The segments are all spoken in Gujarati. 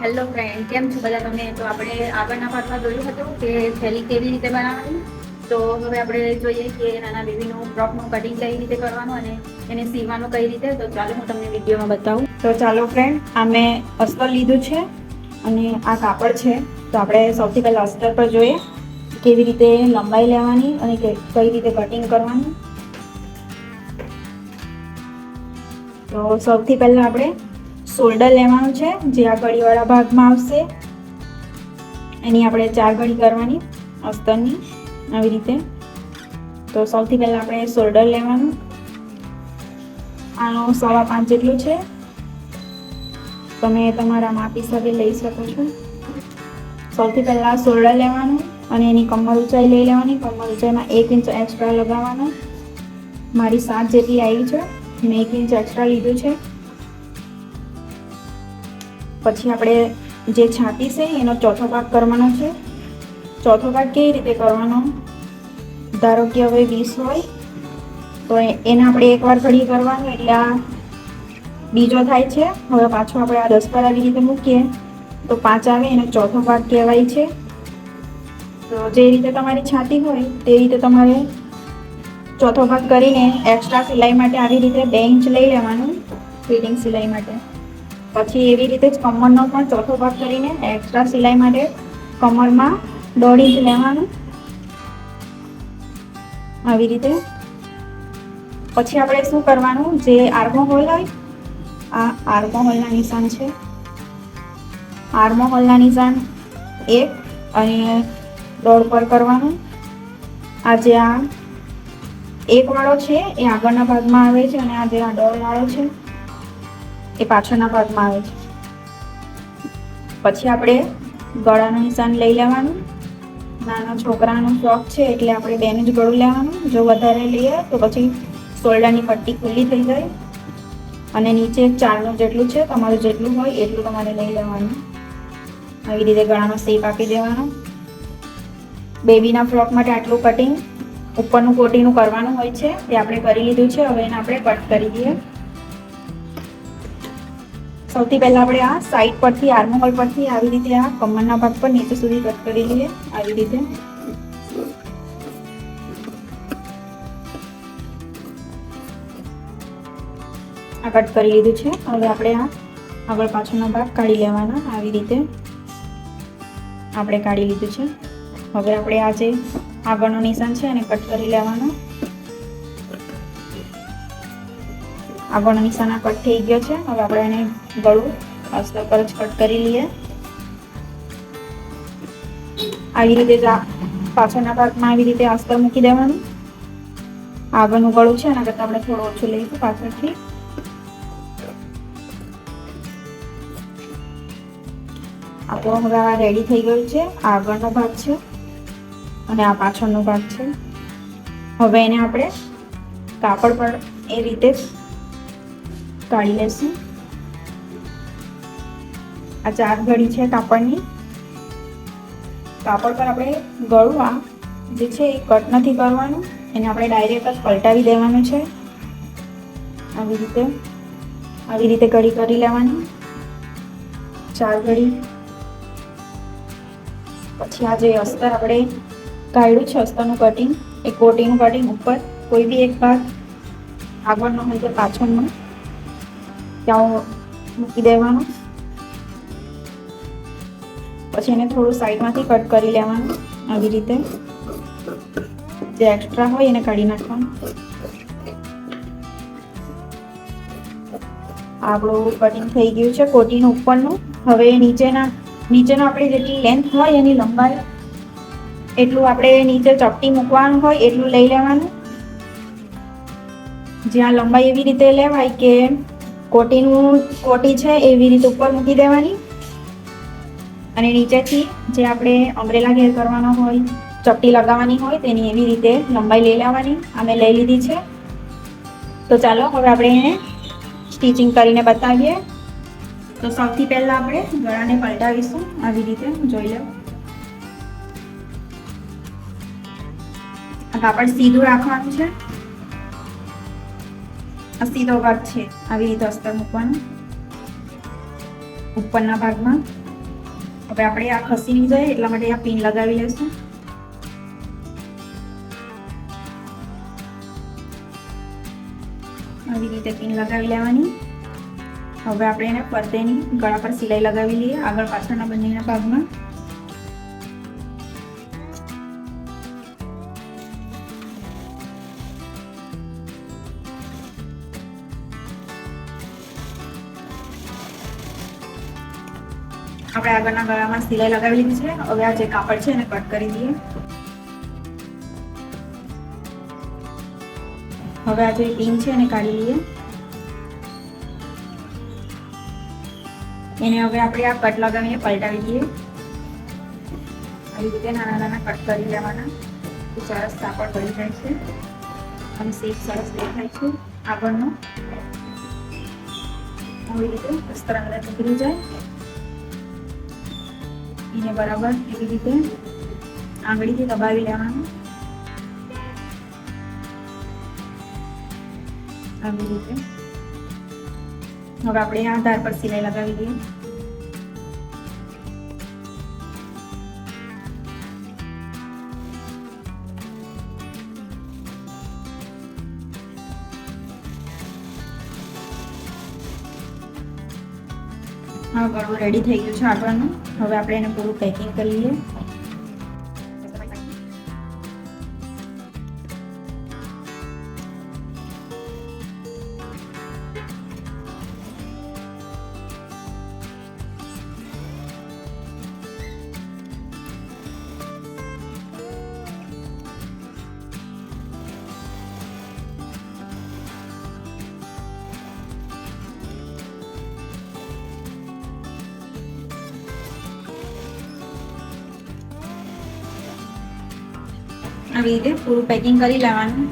હેલો ફ્રેન્ડ કેમ છો બધા તમે? તો આપણે આગળના પાઠમાં જોયું હતું કે થેલી કેવી રીતે બનાવવાની? તો હવે આપણે જોઈએ કે નાના બેબીનું ફ્રોકનું કટિંગ કઈ રીતે કરવાનું અને એને સીવવાનું કઈ રીતે? તો ચાલો હું તમને વિડીયોમાં બતાવું. તો ચાલો ફ્રેન્ડ આ મેં અસ્તર લીધું છે અને આ કાપડ છે. તો આપણે સૌથી પહેલાં અસ્તર પર જોઈએ કેવી રીતે લંબાઈ લેવાની અને કઈ રીતે કટિંગ કરવાનું. તો સૌથી પહેલાં આપણે શોલ્ડર લેવાનું છે, જે આ ગળીવાળા ભાગમાં આવશે. એની આપણે ચાર ગળી કરવાની અસ્તરની આવી રીતે. તો સૌથી પહેલાં આપણે શોલ્ડર લેવાનું. આનો સવા પાંચ જેટલું છે. તમે તમારા માપ હિસાબે લઈ શકો છો. સૌથી પહેલાં શોલ્ડર લેવાનું અને એની કમર ઊંચાઈ લઈ લેવાની. કમર ઊંચાઈમાં એક ઇંચ એક્સ્ટ્રા લગાવવાનો. મારી સાત જેટલી આવી છે. મેં એક ઇંચ એક્સ્ટ્રા લીધું છે. પછી આપણે જે છાતી છે એનો ચોથો ભાગ કરવાનો છે. ચોથો ભાગ કેવી રીતે કરવાનો? ધારો કે હવે વીસ હોય, તો એને આપણે એકવાર ઘડી કરવાનું એટલે આ બીજો થાય છે. હવે પાછો આપણે આ દસ પર આવી રીતે મૂકીએ, તો પાંચ આવે, એનો ચોથો ભાગ કહેવાય છે. તો જે રીતે તમારી છાતી હોય, તે રીતે તમારે ચોથો ભાગ કરીને એક્સ્ટ્રા સિલાઈ માટે આવી રીતે બે ઇંચ લઈ લેવાનું, ફિટિંગ સિલાઈ માટે. પછી એવી રીતે જ કમરનો પણ ચોથો ભાગ કરીને એક્સ્ટ્રા સિલાઈ માટે કમરમાં દોઢ ઇંચ લેવાનું. આવી રીતે. પછી આપણે શું કરવાનું? જે આર્મો હોલ હોય, આ આર્મો હોલના નિશાન છે. આર્મો હોલના નિશાન એક અને દોઢ પર કરવાનું. આ જે આ એક વાળો છે, એ આગળના ભાગમાં આવે છે અને આ જે આ દોઢ વાળો છે એ પાછળના ભાગમાં આવે છે. પછી આપણે ગળાનું નિશાન લઈ લેવાનું. નાના છોકરાનો ફ્રોક છે એટલે આપણે બેનું જ ગળું લેવાનું. જો વધારે લઈએ તો પછી શોલ્ડરની પટ્ટી ખુલ્લી થઈ જાય. અને નીચે ચારનું જેટલું છે, તમારું જેટલું હોય એટલું તમારે લઈ લેવાનું. આવી રીતે ગળાનો શેપ આપી દેવાનો. બેબીના ફ્રોક માટે આટલું કટિંગ ઉપરનું કોટીનું કરવાનું હોય છે. તે આપણે કરી લીધું છે. હવે એને આપણે કટ કરી દઈએ. સૌથી પહેલા આપણે આ સાઈડ પરથી, આર્મહોલ પરથી આવી રીતે આ કમરના ભાગ પર નીચે સુધી કટ કરી લઈએ. આવી રીતે. આ કટ કરી લીધું છે. હવે આપણે આ આગળ પાછળનો ભાગ કાઢી લેવાના. આવી રીતે આપણે કાઢી લીધું છે. હવે આપણે આ જે આગળનું નિશાન છે એને કટ કરી લેવાનો. આગળનો નિશાના કટ થઈ ગયો છે. હવે આપણે એને ગળું અસ્તર પર જ કટ કરી લઈએ. આવી રીતે પાછળના ભાગમાં આવી રીતે અસ્તર મૂકી દેવાનું. આગળનું ગળું છે, એના કરતાં આપણે થોડું ઓછું લઈશું પાછળથી. આપણો હવે આ રેડી થઈ ગયું છે. આગળનો ભાગ છે અને આ પાછળનો ભાગ છે. હવે એને આપણે કાપડ પર એ રીતે કાઢી લેશું. આ ચાર ઘડી છે કાપડની. કાપડ પર આપણે ગળવા જે છે એ કટ નથી કરવાનું. એને આપણે ડાયરેક્ટ જ પલટાવી દેવાનું છે. આવી રીતે આવી રીતે ઘડી કરી લેવાની. ચાર ઘડી. પછી આ જે અસ્તર આપણે કાઢ્યું છે, અસ્તરનું કટિંગ એ કોટીનું કટિંગ ઉપર કોઈ બી એક ભાગ આગળનો હોય કે પાછળનો. ત્યાં મૂકી દેવાનું. પછી એને થોડું સાઈડમાંથી કટ કરી લેવાનું આવી રીતે. જે એક્સ્ટ્રા હોય એને કાઢી નાખવાનું. આપણું કટિંગ થઈ ગયું છે કોટીનું ઉપરનું. હવે નીચેના, નીચેનો આપણે જેટલી લેન્થ હોય એની લંબાઈ, એટલું આપણે નીચે ચપટી મૂકવાનું હોય એટલું લઈ લેવાનું. જ્યાં લંબાઈ એવી રીતે લેવાય કે કોટીનું કોટી છે એવી રીતે ઉપર મૂકી દેવાની. અને નીચેથી જે આપણે અમરેલા ઘેર કરવાનો હોય, ચપટી લગાવવાની હોય, તેની એવી રીતે લંબાઈ લઈ લેવાની. અમે લઈ લીધી છે. તો ચાલો, હવે આપણે એને સ્ટિચિંગ કરીને બતાવીએ. તો સૌથી પહેલાં આપણે ગળાને પલટાવીશું. આવી રીતે જોઈ લો. આ કાપડ સીધું રાખવાનું છે. આ સીધો ભાગ છે આવી રીતે અસ્તર મૂકવાનું ઉપરના ભાગમાં હવે આપણે આ ખસી નહીં જાય એટલા માટે આ પિન લગાવી લઈશું આવી રીતે પિન લગાવી લેવાની હવે આપણે એને ફરતેની ગળા પર સિલાઈ લગાવી લઈએ આગળ પાછળના બંનેના ભાગમાં આપણે આગળના ગળામાં સિલાઈ લગાવી લીધી છે. હવે આ જે કાપડ છે એને કટ કરી દઈએ. હવે આ જે પિન છે એને કાઢી લઈએ. એને હવે આપણે આ કટ લગાવીને પલટાવી દઈએ. આવી રીતે નાના નાના કટ કરી લેવાના. સરસ કાપડ બની જાય છે. અને શેપ સરસ દેખાય છે આગળનો. આવી રીતે અસ્તર અંદર નીકળી જાય. એને બરાબર એવી રીતે આંગળીથી દબાવી લેવાનું. આવી રીતે. હવે આપણે આ ધાર પર સિલાઈ લગાવી દઈએ. હા ગળું રેડી થઈ ગયું છે આગળનું. હવે આપણે એને પૂરું પેકિંગ કરી લઈએ. આવી રીતે પૂરું પેકિંગ કરી લેવાનું.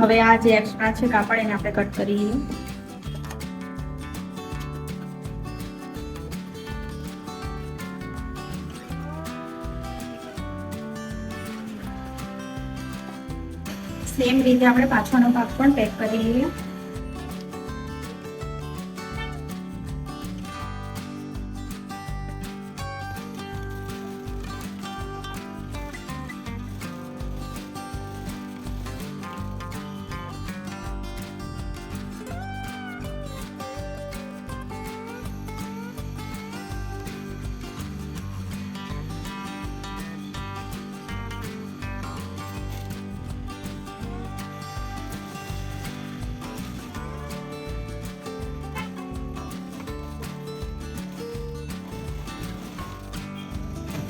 હવે આ જે એક્સ્ટ્રા છે કાપડ એને આપણે કટ કરી લઈએ. સેમ રીતે આપણે પાછળનો ભાગ પણ પેક કરી લઈએ.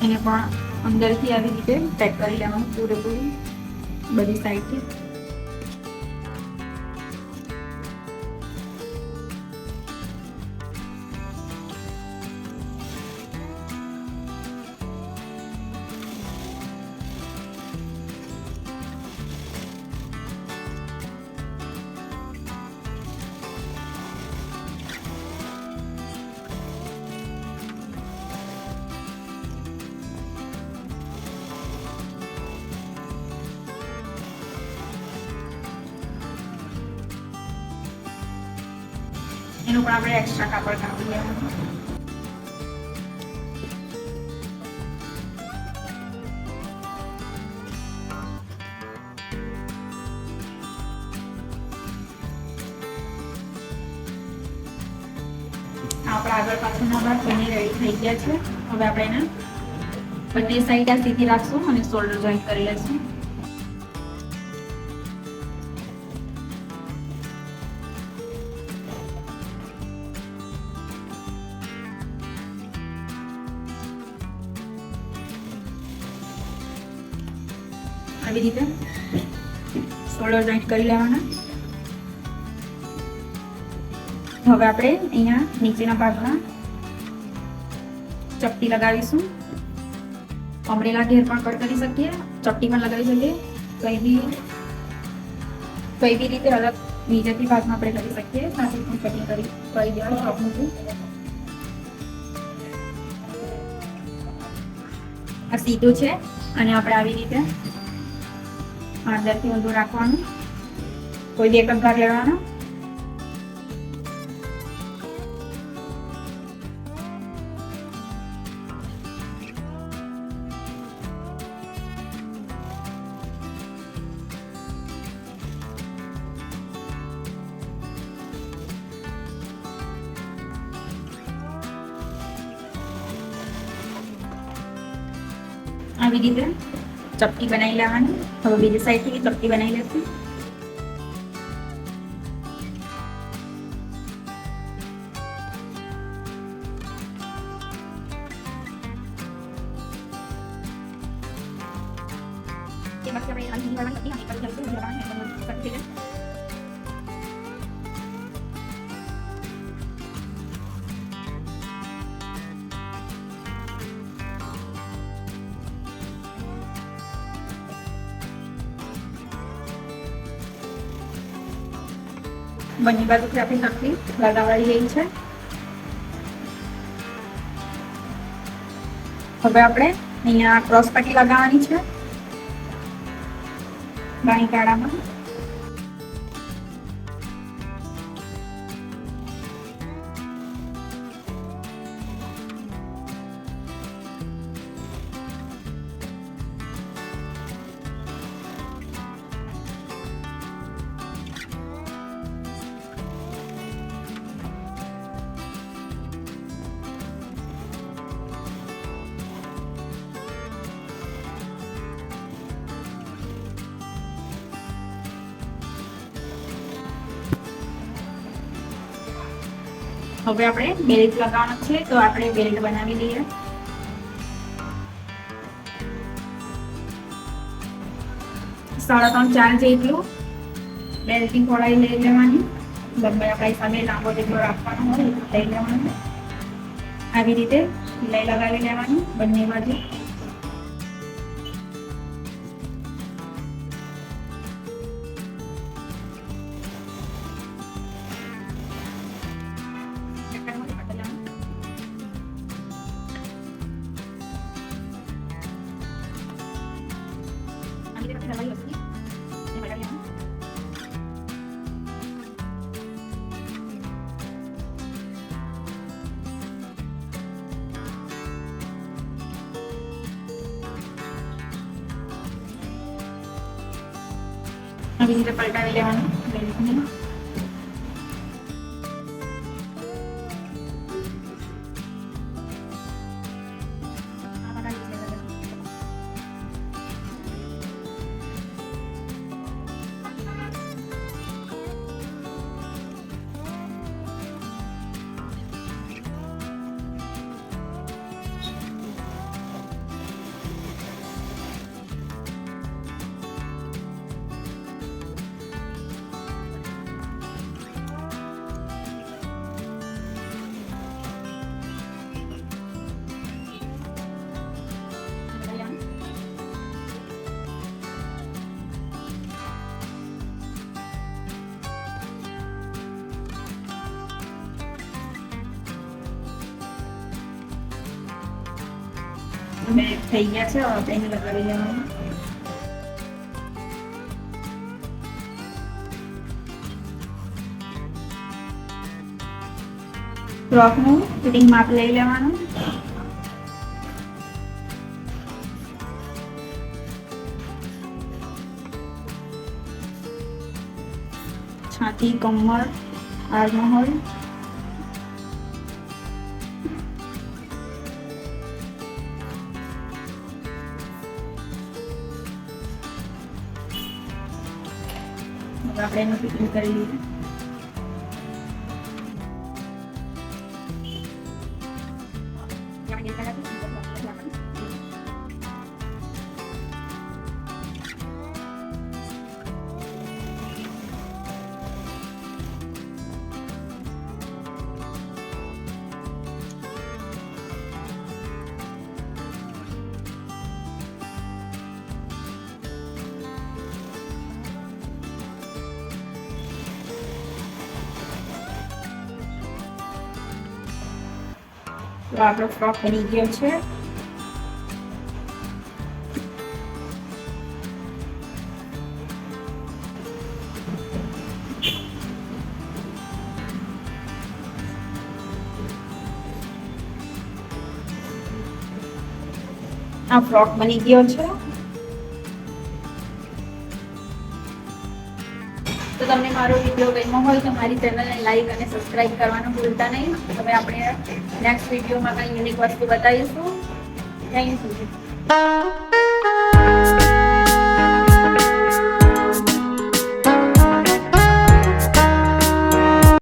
એને પણ અંદરથી આવી રીતે પેક કરી લેવાનું પૂરેપૂરું બધી સાઈડથી એનું પણ આપણે એક્સ્ટ્રા કાપડ કાપી લેવાનું. આપણા આગળ પાછળના ભાગ બની થઈ ગયા છે. હવે આપણે એના બંને સાઈડ આ સીધી રાખશું અને શોલ્ડર જોઈન્ટ કરી લેશું આવી રીતે શોલ્ડર જોઈન્ટ કરી લેવાના. હવે આપણે અહીંયા નીચેના ભાગમાં ચપટી લગાવીશું. અમરેલા ઘેર પણ કટ કરી શકીએ, ચપટી પણ લગાવી શકીએ. કઈ બી કઈ બી રીતે અલગ બીજાથી ભાગમાં આપણે કરી શકીએ. સાથે પણ કટિંગ કરી કરી દેવાનું ચોપનું આ સીધું છે. અને આપણે આવી રીતે દસથી ઊંધું રાખવાનું. કોઈ બી એક જ લેવાનો. આવી રીતે ચપટી બનાવી લેવાની હવે બીજી સાઈડથી ચપટી બનાવી લેશું તેમાંથી આપણે બંને બાજુથી આપણી નાખી લગાવાઈ ગઈ છે. હવે આપણે અહીંયા ક્રોસ પટ્ટી લગાવવાની છે. બાણી કાળામાં હવે આપણે બેલ્ટ લગાવવાનો છે, તો આપણે બેલ્ટ બનાવી લઈએ સાડા ત્રણ ચાર જેટલું બેલ્ટની પહોળાઈ લઈ લેવાની. લંબાઈ આપણા હિસાબે લાંબો જેટલો રાખવાનો હોય, લઈ લેવાનો. આવી રીતે લઈ લગાવી લેવાની બંને બાજુ. આવી રીતે પલટાવી લેવાનું બેલ્ટને. થઈ ગયા છે હવે તેને લગાવી ફિટિંગ માપ લઈ લેવાનું. છાતી કમર આર્મહોલ હવે આપણે એનું ફિટિંગ કરી લઈએ તો આપણો ફ્રોક બની ગયો છે. આ ફ્રોક બની ગયો છે. મારો વીડિયો ગમ્યો હોય તો મારી ચેનલને લાઈક અને સબસ્ક્રાઇબ કરવાનું ભૂલતા નહીં. હવે આપણે નેક્સ્ટ વિડીયોમાં કંઈ યુનિક વસ્તુ બતાવીશું. Thank you